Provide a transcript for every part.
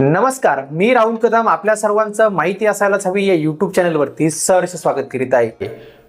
नमस्कार मी राहुल कदम आपल्या सर्वांचं माहिती असायलाच हवी या यूट्यूब चॅनलवरती सहर्ष स्वागत करीत आहे.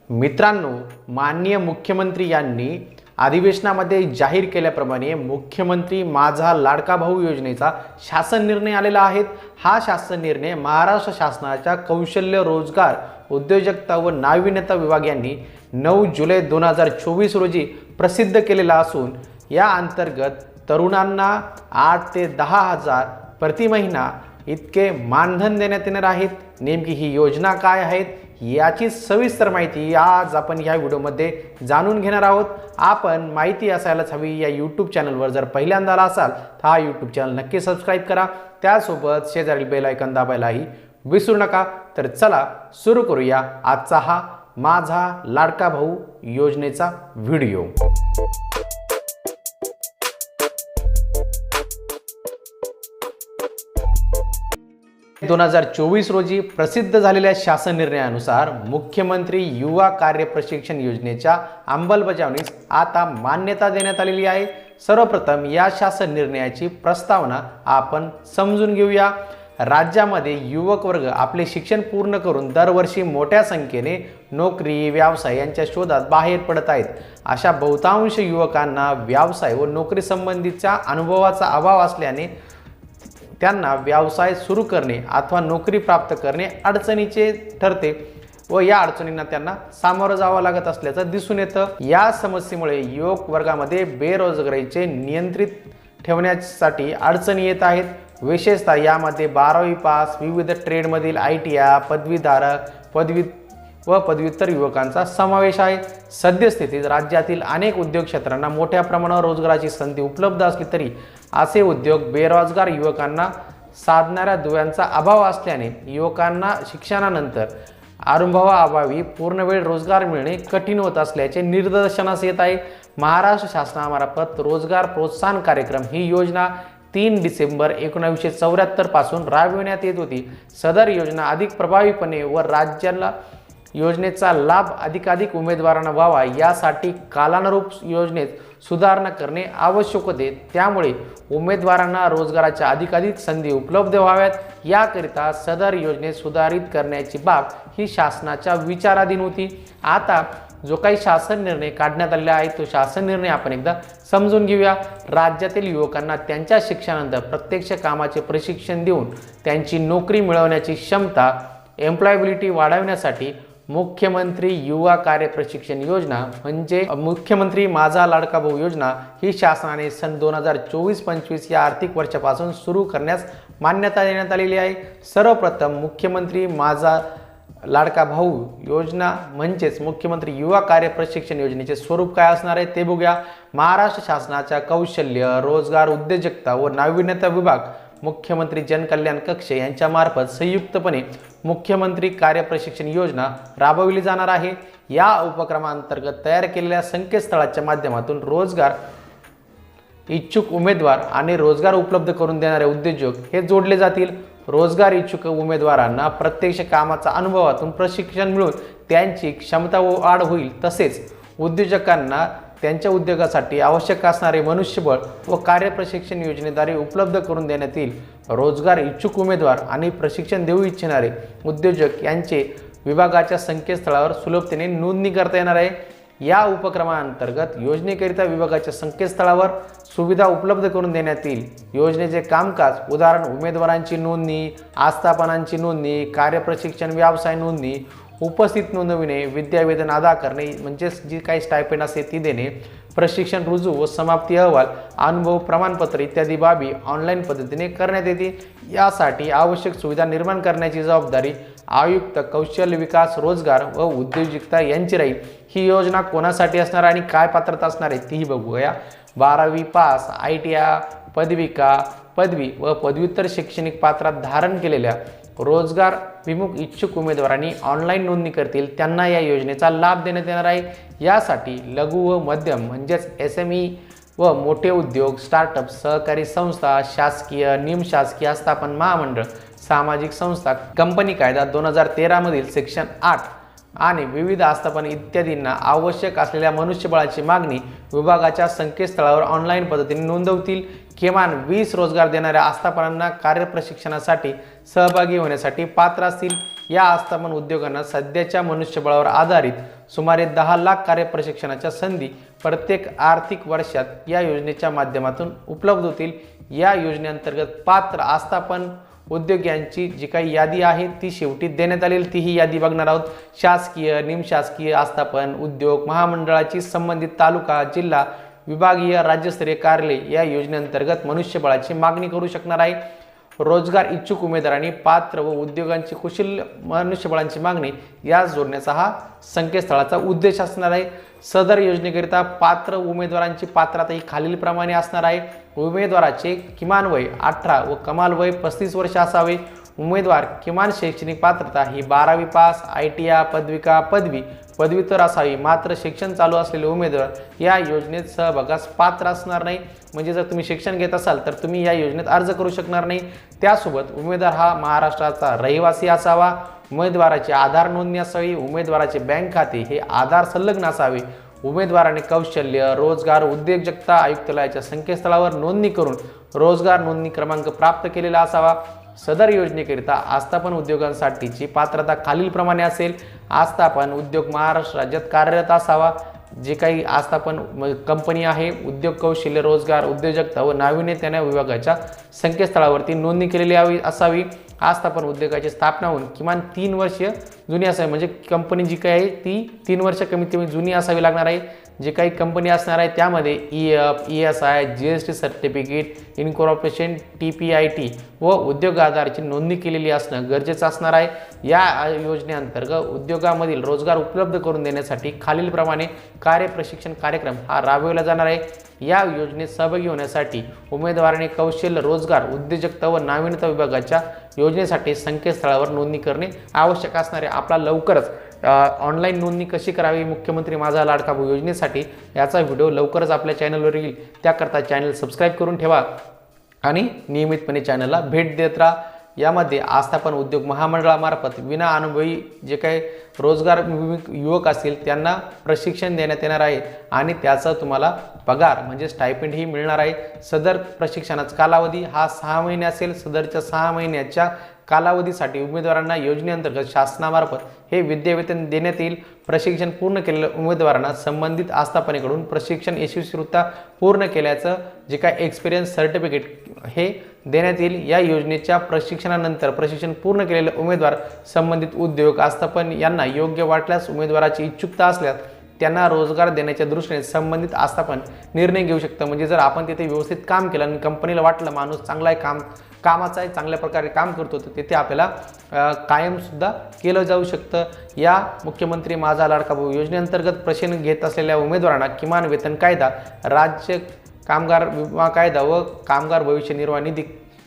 मित्रांनो माननीय मुख्यमंत्री यांनी अधिवेशनामध्ये जाहीर केल्याप्रमाणे मुख्यमंत्री माझा लाडका भाऊ योजनेचा शासन निर्णय आलेला आहे. हा शासन निर्णय महाराष्ट्र शासनाच्या कौशल्य रोजगार उद्योजकता व नाविन्यता विभाग यांनी नऊ जुलै दोन हजार चोवीस रोजी प्रसिद्ध केलेला असून या अंतर्गत तरुणांना आठ ते दहा हजार प्रति महिना इतके मानधन देण्यात येणार आहेत. नेमकी ही योजना काय आहेत याची सविस्तर माहिती आज आपण ह्या व्हिडिओमध्ये जाणून घेणार आहोत. आपण माहिती असायलाच हवी या यूट्यूब चॅनलवर जर पहिल्यांदा आला असाल तर हा यूट्यूब चॅनल नक्की सबस्क्राईब करा. त्यासोबत शेजारील बेलायकन दाबायलाही विसरू नका. तर चला सुरू करूया आजचा हा माझा लाडका भाऊ योजनेचा व्हिडिओ. दोन हजार चोवीस रोजी प्रसिद्ध झालेल्या शासन निर्णयानुसार मुख्यमंत्री युवा कार्य प्रशिक्षण योजनेच्या अंमलबजावणीस आता मान्यता देण्यात आलेली आहे. सर्वप्रथम या शासन निर्णयाची प्रस्तावना आपण समजून घेऊया. राज्यामध्ये युवक वर्ग आपले शिक्षण पूर्ण करून दरवर्षी मोठ्या संख्येने नोकरी व्यवसाय यांच्या शोधात बाहेर पडत आहेत. अशा बहुतांश युवकांना व्यवसाय व नोकरी संबंधीच्या अनुभवाचा अभाव असल्याने त्यांना व्यवसाय सुरू करणे अथवा नोकरी प्राप्त करणे अडचणीचे ठरते व या अडचणींना त्यांना सामोरं जावं लागत असल्याचं दिसून येतं. या समस्येमुळे युवक वर्गामध्ये बेरोजगारीचे नियंत्रित ठेवण्यासाठी अडचणी येत आहेत. विशेषतः यामध्ये बारावी पास विविध ट्रेडमधील आय टी आय पदवीधारक पदवी व पदव्युत्तर युवकांचा समावेश आहे. सद्यस्थितीत राज्यातील अनेक उद्योग क्षेत्रांना मोठ्या प्रमाणावर रोजगाराची संधी उपलब्ध असली तरी असे उद्योग बेरोजगार युवकांना साधणाऱ्या दुव्यांचा अभाव असल्याने युवकांना शिक्षणानंतर अनुभवाअभावी पूर्णवेळ रोजगार मिळणे कठीण होत असल्याचे निदर्शनास येत आहे. महाराष्ट्र शासनामार्फत रोजगार प्रोत्साहन कार्यक्रम ही योजना तीन डिसेंबर एकोणावीसशे चौऱ्याहत्तरपासून राबविण्यात येत होती. सदर योजना अधिक प्रभावीपणे व राज्याला योजनेचा लाभ अधिकाधिक उमेदवारांना व्हावा यासाठी कालानुरूप योजनेत सुधारणा करणे आवश्यक होते. त्यामुळे उमेदवारांना रोजगाराच्या अधिकाधिक संधी उपलब्ध व्हाव्यात. याकरिता सदर योजनेत सुधारित करण्याची बाब ही शासनाच्या विचाराधीन होती. आता जो काही शासन निर्णय काढण्यात आलेला आहे तो शासन निर्णय आपण एकदा समजून घेऊया. राज्यातील युवकांना त्यांच्या शिक्षणानंतर प्रत्यक्ष कामाचे प्रशिक्षण देऊन त्यांची नोकरी मिळवण्याची क्षमता एम्प्लॉयबिलिटी वाढवण्यासाठी मुख्यमंत्री युवा कार्य प्रशिक्षण योजना म्हणजे मुख्यमंत्री माझा लाडका भाऊ योजना ही शासनाने सन दोन हजार चोवीस पंचवीस या आर्थिक वर्षापासून सुरू करण्यास मान्यता देण्यात आलेली आहे. सर्वप्रथम मुख्यमंत्री माझा लाडका भाऊ योजना म्हणजेच मुख्यमंत्री युवा कार्य प्रशिक्षण योजनेचे स्वरूप काय असणार आहे ते बघूया. महाराष्ट्र शासनाच्या कौशल्य रोजगार उद्योजकता व नाविन्यता विभाग मुख्यमंत्री जनकल्याण कक्ष यांच्यामार्फत संयुक्तपणे मुख्यमंत्री कार्य प्रशिक्षण योजना राबविली जाणार आहे. या उपक्रमांतर्गत तयार केलेल्या संकेतस्थळाच्या माध्यमातून रोजगार इच्छुक उमेदवार आणि रोजगार उपलब्ध करून देणारे उद्योजक हे जोडले जातील. रोजगार इच्छुक उमेदवारांना प्रत्यक्ष कामाचा अनुभवातून प्रशिक्षण मिळून त्यांची क्षमता वाढ होईल. तसेच उद्योजकांना त्यांच्या उद्योगासाठी आवश्यक असणारे मनुष्यबळ व कार्यप्रशिक्षण योजनेद्वारे उपलब्ध करून देण्यात येईल. रोजगार इच्छुक उमेदवार आणि प्रशिक्षण देऊ इच्छिणारे उद्योजक यांचे विभागाच्या संकेतस्थळावर सुलभतेने नोंदणी करता येणार आहे. या उपक्रमाअंतर्गत योजनेकरिता विभागाच्या संकेतस्थळावर सुविधा उपलब्ध करून देण्यात येईल. योजनेचे कामकाज उदाहरण उमेदवारांची नोंदणी आस्थापनांची नोंदणी कार्यप्रशिक्षण व्यवसाय नोंदणी उपस्थित नोंदविणे विद्यावेतन अदा करणे म्हणजेच जी काही स्टायपेंड असते ती देणे प्रशिक्षण रुजू व समाप्ती अहवाल अनुभव प्रमाणपत्र इत्यादी बाबी ऑनलाईन पद्धतीने करण्यात येते. यासाठी आवश्यक सुविधा निर्माण करण्याची जबाबदारी आयुक्त कौशल्य विकास रोजगार व उद्योजकता यांची राहील. ही योजना कोणासाठी असणार आणि काय पात्रता असणार आहे तीही बघूया. बारावी पास आय टी आय पदविका पदवी व पदव्युत्तर शैक्षणिक पात्रात धारण केलेल्या रोजगार विमुख इच्छुक उमेदवारांनी ऑनलाईन नोंदणी करतील त्यांना या योजनेचा लाभ देण्यात येणार आहे. यासाठी लघु व मध्यम म्हणजेच एस एम ई व मोठे उद्योग स्टार्टअप सहकारी संस्था शासकीय निमशासकीय आस्थापन महामंडळ सामाजिक संस्था कंपनी कायदा दोन हजार तेरामधील सेक्शन आठ आणि विविध आस्थापन इत्यादींना आवश्यक असलेल्या मनुष्यबळाची मागणी विभागाच्या संकेतस्थळावर ऑनलाईन पद्धतीने नोंदवतील. किमान वीस रोजगार देणाऱ्या आस्थापनांना कार्यप्रशिक्षणासाठी सहभागी होण्यासाठी पात्र असतील. या आस्थापन उद्योगांना सध्याच्या मनुष्यबळावर आधारित सुमारे दहा लाख कार्यप्रशिक्षणाच्या संधी प्रत्येक आर्थिक वर्षात या योजनेच्या माध्यमातून उपलब्ध होतील. या योजनेअंतर्गत पात्र आस्थापन उद्योग यांची जी काही यादी आहे ती शेवटी देण्यात आलेली ती ही यादी बघणार आहोत. शासकीय निमशासकीय आस्थापन उद्योग महामंडळाची संबंधित तालुका जिल्हा विभागीय राज्यस्तरीय कार्यालय या योजनेअंतर्गत मनुष्यबळाची मागणी करू शकणार आहे. रोजगार इच्छुक उमेदवारांनी पात्र व उद्योगांची कुशल मनुष्यबळांची मागणी यास जोडण्याचा हा संकेतस्थळाचा उद्देश असणार आहे. सदर योजनेकरिता पात्र उमेदवारांची पात्रता ही खालीलप्रमाणे असणार आहे. उमेदवाराचे किमान वय अठरा व कमाल वय पस्तीस वर्ष असावे. उमेदवार किमान शैक्षणिक पात्रता ही बारावी पास आय टी आय पदविका पदवी पदव्युत्तर असावी. मात्र शिक्षण चालू असलेले उमेदवार या योजनेत सहभागास पात्र असणार नाही. म्हणजे जर तुम्ही शिक्षण घेत असाल तर तुम्ही या योजनेत अर्ज करू शकणार नाही. त्यासोबत उमेदवार हा महाराष्ट्राचा रहिवासी असावा. उमेदवाराची आधार नोंदणी असावी. उमेदवाराचे बँक खाते हे आधार संलग्न असावे. उमेदवाराने कौशल्य रोजगार उद्योजकता आयुक्तालयाच्या संकेतस्थळावर नोंदणी करून रोजगार नोंदणी क्रमांक प्राप्त केलेला असावा. सदर योजनेकरिता आस्थापन उद्योगांसाठीची पात्रता खालीलप्रमाणे असेल. आस्थापन उद्योग महाराष्ट्र राज्यात कार्यरत असावा. जे काही आस्थापन कंपनी आहे उद्योग कौशल्य रोजगार उद्योजकता व नाविन्यतेने विभागाच्या संकेतस्थळावरती नोंदणी केलेली यावी असावी. आस्थापन उद्योगाची स्थापना होऊन किमान तीन वर्ष जुनी असावी. म्हणजे कंपनी जी काही आहे ती तीन वर्ष कमीत कमी जुनी असावी लागणार आहे. जे काही कंपनी असणार आहे त्यामध्ये E F E S I G S T certificate incorporation T P I T व उद्योग आधाराची नोंदणी केलेली असणं गरजेचं असणार आहे. या योजनेअंतर्गत उद्योगामधील रोजगार उपलब्ध करून देण्यासाठी खालीलप्रमाणे कार्यप्रशिक्षण कार्यक्रम हा राबविला जाणार आहे. या योजनेत सहभागी होण्यासाठी उमेदवाराने कौशल्य रोजगार उद्योजकता व नाविन्यता विभागाच्या योजनेसाठी संकेतस्थळावर नोंदणी करणे आवश्यक असणार आहे. आपला लवकरच ऑनलाईन नोंदणी कशी करावी? मुख्यमंत्री माझा लाडका भाऊ योजनेसाठी याचा व्हिडिओ लवकरच आपल्या चॅनलवर येईल. त्याकरता चॅनल सबस्क्राईब करून ठेवा आणि नियमितपणे चॅनलला भेट देत राहा. यामध्ये आस्थापन उद्योग महामंडळामार्फत विना अनुभवी जे काही रोजगार युवक असतील त्यांना प्रशिक्षण देण्यात येणार आहे आणि त्याचा तुम्हाला पगार म्हणजे स्टायपेंडही मिळणार आहे. सदर प्रशिक्षणाचा कालावधी हा सहा महिने असेल. सदरच्या सहा महिन्याच्या कालावधीसाठी उमेदवारांना योजनेअंतर्गत शासनामार्फत हे विद्यावेतन देण्यात येईल. प्रशिक्षण पूर्ण केलेल्या उमेदवारांना संबंधित आस्थापनेकडून प्रशिक्षण यशस्वीरित्या पूर्ण केल्याचं जे काय एक्सपिरियन्स सर्टिफिकेट हे देण्यात येईल. या योजनेच्या प्रशिक्षणानंतर प्रशिक्षण पूर्ण केलेले उमेदवार संबंधित उद्योग आस्थापन यांना योग्य वाटल्यास उमेदवाराची इच्छुकता असल्यास त्यांना रोजगार देण्याच्या दृष्टीने संबंधित आस्थापन निर्णय घेऊ शकतं. म्हणजे जर आपण तिथे व्यवस्थित काम केलं आणि कंपनीला वाटलं माणूस चांगला आहे काम कामाचा आहे चांगल्या प्रकारे काम करतो तर तिथे आपल्याला कायमसुद्धा केलं जाऊ शकतं. या मुख्यमंत्री माझा लाडका भाऊ योजनेअंतर्गत प्रशिक्षण घेत असलेल्या उमेदवारांना किमान वेतन कायदा राज्य कामगार विमा कायदा व कामगार भविष्य निर्वाह निधी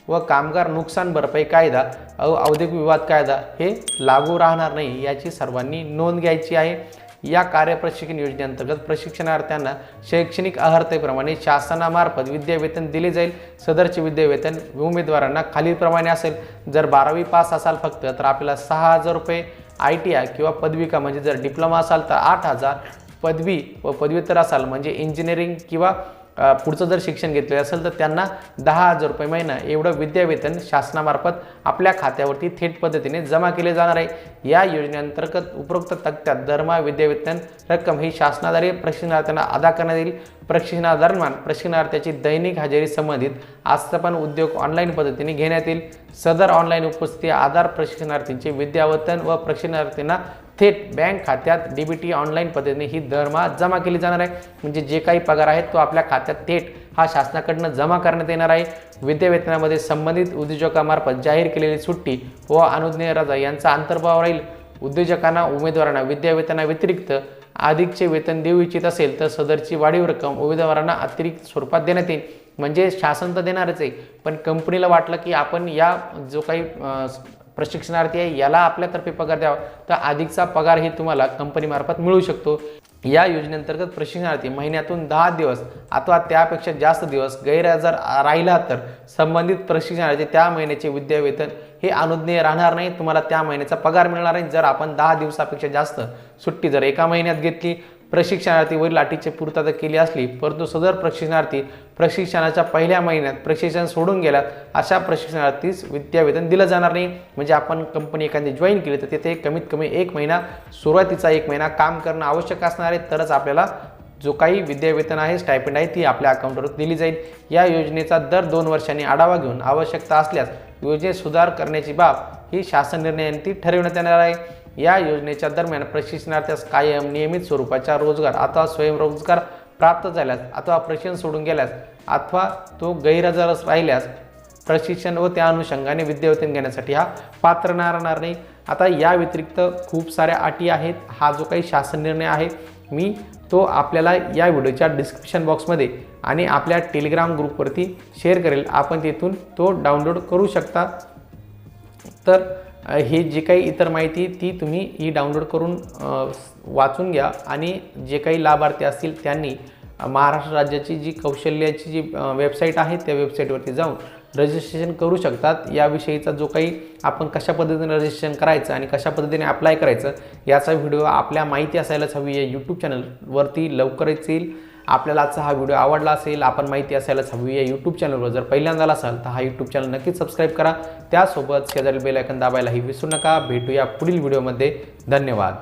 व कामगार नुकसान भरपाई कायदा औद्योगिक विवाद कायदा हे लागू राहणार नाही याची सर्वांनी नोंद घ्यायची आहे. या कार्यप्रशिक्षण योजनेअंतर्गत प्रशिक्षणार्थ्यांना शैक्षणिक अर्हतेप्रमाणे शासनामार्फत विद्यावेतन दिले जाईल. सदरचे विद्यावेतन उमेदवारांना खालीलप्रमाणे असेल. जर बारावी पास असाल फक्त तर आपल्याला सहा हजार रुपये आय टी आय किंवा पदविका म्हणजे जर डिप्लोमा असाल तर आठ हजार. पदवी व पदव्युत्तर असाल म्हणजे इंजिनिअरिंग किंवा पुढचं जर शिक्षण घेतलेलं असेल तर त्यांना दहा हजार रुपये महिना एवढं विद्यावेतन शासनामार्फत आपल्या खात्यावरती थेट पद्धतीने जमा केले जाणार आहे. या योजनेअंतर्गत उपरोक्त तक्त्यात दरमहा विद्यावेतन रक्कम ही शासनाद्वारे प्रशिक्षणार्थ्यांना अदा करण्यात येईल. प्रशिक्षणादरम्यान प्रशिक्षणार्थ्याची दैनिक हजेरी संबंधित आस्थापन उद्योग ऑनलाईन पद्धतीने घेण्यात येईल. सदर ऑनलाईन उपस्थिती आधार प्रशिक्षणार्थींचे विद्यावेतन व प्रशिक्षणार्थींना थेट बँक खात्यात डी बी टी ऑनलाईन पद्धतीने ही दरमहा जमा केली जाणार आहे. म्हणजे जे काही पगार आहेत तो आपल्या खात्यात थेट हा शासनाकडनं जमा करण्यात येणार आहे. विद्यावेतनामध्ये संबंधित उद्योजकामार्फत जाहीर केलेली सुट्टी व अनुज्ञेय रजा यांचा अंतर्भाव राहील. उद्योजकांना उमेदवारांना विद्यावेतनाव्यतिरिक्त अधिकचे वेतन देऊ इच्छित असेल तर सदरची वाढीव रक्कम उमेदवारांना अतिरिक्त स्वरूपात देण्यात येईल. म्हणजे शासन तर देणारच आहे. पण कंपनीला वाटलं की आपण या जो काही प्रशिक्षणार्थी आहे याला आपल्यातर्फे पगार द्यावा. तर अधिकचा पगार हे तुम्हाला कंपनीमार्फत मिळू शकतो. या योजनेअंतर्गत प्रशिक्षणार्थी महिन्यातून दहा दिवस अथवा त्यापेक्षा जास्त दिवस गैरहजर राहिला तर संबंधित प्रशिक्षणार्थी त्या महिन्याचे विद्यावेतन हे अनुज्ञेय राहणार नाही. तुम्हाला त्या महिन्याचा पगार मिळणार नाही. जर आपण दहा दिवसापेक्षा जास्त सुट्टी जर एका महिन्यात घेतली प्रशिक्षणार्थीवरील अटीची पूर्तता केली असली परंतु सदर प्रशिक्षणार्थी प्रशिक्षणाच्या पहिल्या महिन्यात प्रशिक्षण सोडून गेल्यात अशा प्रशिक्षणार्थीस विद्यावेतन दिलं जाणार नाही. म्हणजे आपण कंपनी एखादी जॉईन केली तर तिथे कमीत कमी एक महिना सुरुवातीचा एक महिना काम करणं आवश्यक असणार आहे. तरच आपल्याला जो काही विद्यावेतन आहे स्टायपेंड आहे ती आपल्या अकाउंटवर दिली जाईल. या योजनेचा दर दोन वर्षांनी आढावा घेऊन आवश्यकता असल्यास योजनेत सुधार करण्याची बाब ही शासन निर्णयांती ठरविण्यात येणार आहे. या योजनेच्या दरम्यान प्रशिक्षणार्थ्यास कायम नियमित स्वरूपाच्या रोजगार अथवा स्वयंरोजगार प्राप्त झाल्यास अथवा प्रशिक्षण सोडून गेल्यास अथवा तो गैरहजर राहिल्यास प्रशिक्षण व त्या अनुषंगाने विद्यावेतन घेण्यासाठी हा पात्र राहणार नाही. आता या व्यतिरिक्त खूप साऱ्या अटी आहेत. हा जो काही शासन निर्णय आहे मी तो आपल्याला या व्हिडिओच्या डिस्क्रिप्शन बॉक्समध्ये आणि आपल्या टेलिग्राम ग्रुपवरती शेअर करेल. आपण तिथून तो डाउनलोड करू शकता. तर हे जे काही इतर माहिती ती तुम्ही ही डाउनलोड करून वाचून घ्या. आणि जे काही लाभार्थी असतील त्यांनी महाराष्ट्र राज्याची जी कौशल्याची जी वेबसाईट आहे त्या वेबसाईटवरती जाऊन रजिस्ट्रेशन करू शकतात. याविषयीचा जो काही आपण कशा पद्धतीने रजिस्ट्रेशन करायचं आणि कशा पद्धतीने अप्लाय करायचं याचा व्हिडिओ आपल्या माहिती असायलाच हवी या यूट्यूब चॅनलवरती लवकरच येईल. आपल्याला आजचा हा व्हिडिओ आवडला असेल आपण माहिती असायलाच हवी या यूट्यूब चॅनलवर जर पहिल्यांदा असाल तर हा यूट्यूब चॅनल नक्कीच सबस्क्राईब करा. त्यासोबत शेजारी बेलायकन दाबायलाही विसरू नका. भेटूया पुढील व्हिडिओमध्ये धन्यवाद.